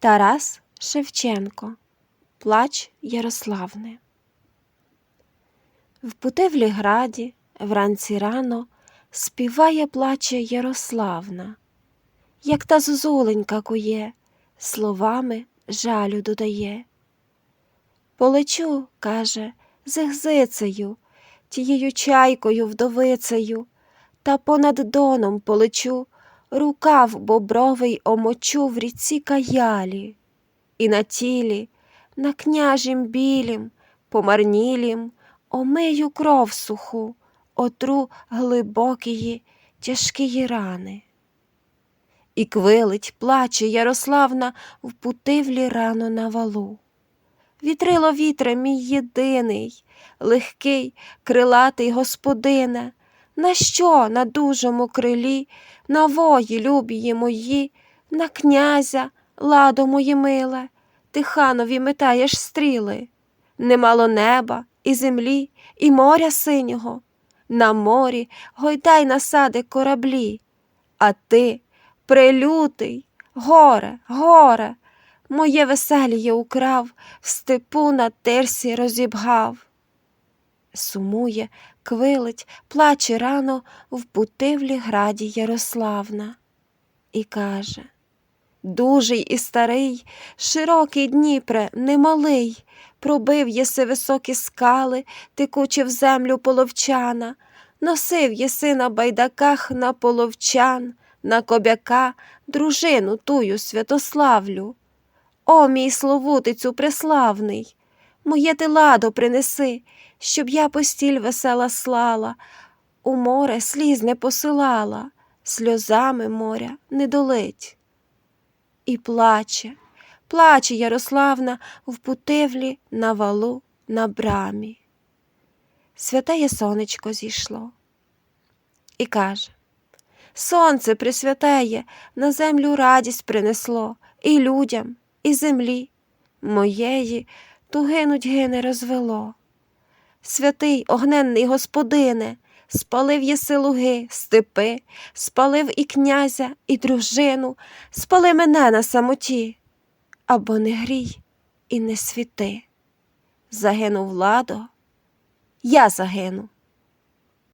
Тарас Шевченко. Плач Ярославни В Путевлі граді вранці рано співає плаче Ярославна, як та зозуленька кує, словами жалю додає. Полечу, каже, з гзицею, тією чайкою вдовицею, та понад доном полечу, рукав бобровий омочу в ріці каялі, і на тілі, на княжім білім, помарнілім, омию кров суху, отру глибокії, тяжкії рани. І квилить, плаче Ярославна в путивлі рано на валу. Вітрило вітре, мій єдиний, легкий, крилатий господине, на що на дужому крилі, на вої любії мої, на князя, ладо моє миле, ти ханові метаєш стріли, немало неба, і землі, і моря синього, на морі гойдай насади кораблі, а ти, прелютий, горе, горе, моє веселіє украв, в степу на терсі розібгав. Сумує, квилить, плаче рано в путивлі граді Ярославна і каже Дужий і старий, широкий Дніпре, немалий, пробив єси високі скали, текучи в землю половчана, носив єси на байдаках на половчан, на кобяка, дружину тую святославлю. О, мій словутицю преславний, моє ти ладо принеси, щоб я постіль весела слала, у море сліз не посилала, сльозами моря не долить. І плаче, плаче Ярославна в путивлі на валу на брамі. Святеє сонечко зійшло і каже Сонце присвятеє, на землю радість принесло і людям, і землі моєї тугинуть гине розвело. Святий огненний господине, спалив єси луги, степи, спалив і князя, і дружину, спали мене на самоті, або не грій і не світи. Загинув ладо, я загину.